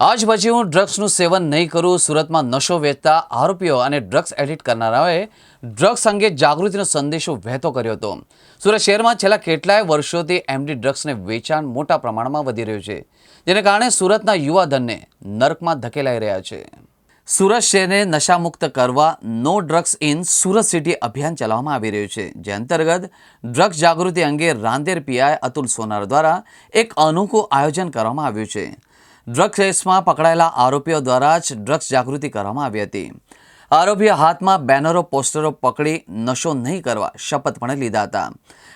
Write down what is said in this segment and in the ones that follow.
આજ પછી હું ડ્રગ્સનું સેવન નહીં કરું, સુરતમાં નશો વેચતા આરોપીઓ અને ડ્રગ્સ એડિટ કરનારાઓએ ડ્રગ્સ અંગે જાગૃતિનો સંદેશો વહેતો કર્યો હતો. સુરત શહેરમાં છેલ્લા કેટલાય વર્ષોથી એમડી ડ્રગ્સને વેચાણ મોટા પ્રમાણમાં વધી રહ્યું છે. જેને કારણે સુરતના યુવાધનને નર્કમાં ધકેલાઈ રહ્યા છે. સુરત શહેરને નશામુક્ત કરવા no drugs in Surat city અભિયાન ચલાવવામાં આવી રહ્યું છે. જે અંતર્ગત ડ્રગ્સ જાગૃતિ અંગે રાંદેર પીઆઈ અતુલ સોનાર દ્વારા એક અનોખું આયોજન કરવામાં આવ્યું છે. ડ્રગ્સ કેસમાં પકડાયેલા આરોપીઓ દ્વારા જ ડ્રગ્સ જાગૃતિ કરવામાં આવી હતી. આરોપીઓ હાથમાં બેનરો, પોસ્ટરો પકડી નશો નહીં કરવા શપથ પણ લીધા હતા.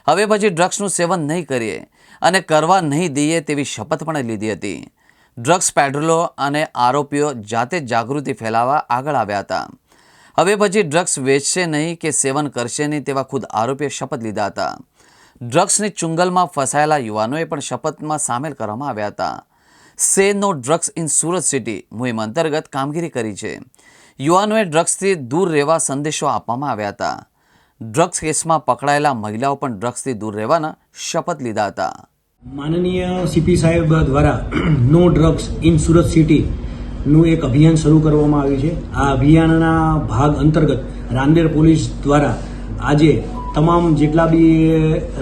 હવે પછી ડ્રગ્સનું સેવન નહીં કરીએ અને કરવા નહીં દઈએ તેવી શપથ પણ લીધી હતી. ડ્રગ્સ પેડ્રોલો અને આરોપીઓ જાતે જાગૃતિ ફેલાવવા આગળ આવ્યા હતા. હવે પછી ડ્રગ્સ વેચશે નહીં કે સેવન કરશે નહીં તેવા ખુદ આરોપીએ શપથ લીધા હતા. ડ્રગ્સની ચુંગલમાં ફસાયેલા યુવાનોએ પણ શપથમાં સામેલ કરવામાં આવ્યા હતા. સે no drugs in Surat city મુહિમ અંતર્ગત કામગીરી કરી છે. યુવાનોએ ડ્રગ્સથી દૂર રહેવા સંદેશો આપવામાં આવ્યા હતા. ડ્રગ્સ કેસમાં પકડાયેલા મહિલાઓ પણ ડ્રગ્સથી દૂર રહેવાના શપથ લીધા હતા. માનનીય સીપી સાહેબ દ્વારા નો ડ્રગ્સ ઇન સુરત સિટીનું એક અભિયાન શરૂ કરવામાં આવ્યું છે. આ અભિયાનના ભાગ અંતર્ગત રાંદેર પોલીસ દ્વારા આજે તમામ જેટલા બી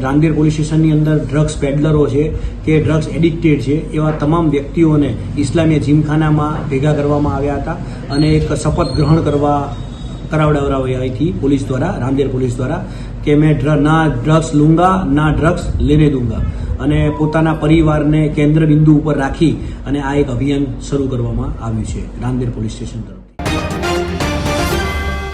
રાંદેર પોલીસ સ્ટેશનની અંદર ડ્રગ્સ પેડલરો છે કે ડ્રગ્સ એડિક્ટેડ છે, એવા તમામ વ્યક્તિઓને ઇસ્લામીય જીમખાનામાં ભેગા કરવામાં આવ્યા હતા અને એક શપથ ગ્રહણ કરવા કરાવડાવડાવી હતી પોલીસ દ્વારા, રાંદેર પોલીસ દ્વારા કે મેં ડ્ર- ના ડ્રગ્સ લૂંગા, ના ડ્રગ્સ લેને દૂંગા. અને પોતાના પરિવારને કેન્દ્ર બિંદુ ઉપર રાખી અને આ એક અભિયાન શરૂ કરવામાં આવ્યું છે રાંદેર પોલીસ સ્ટેશન તરફ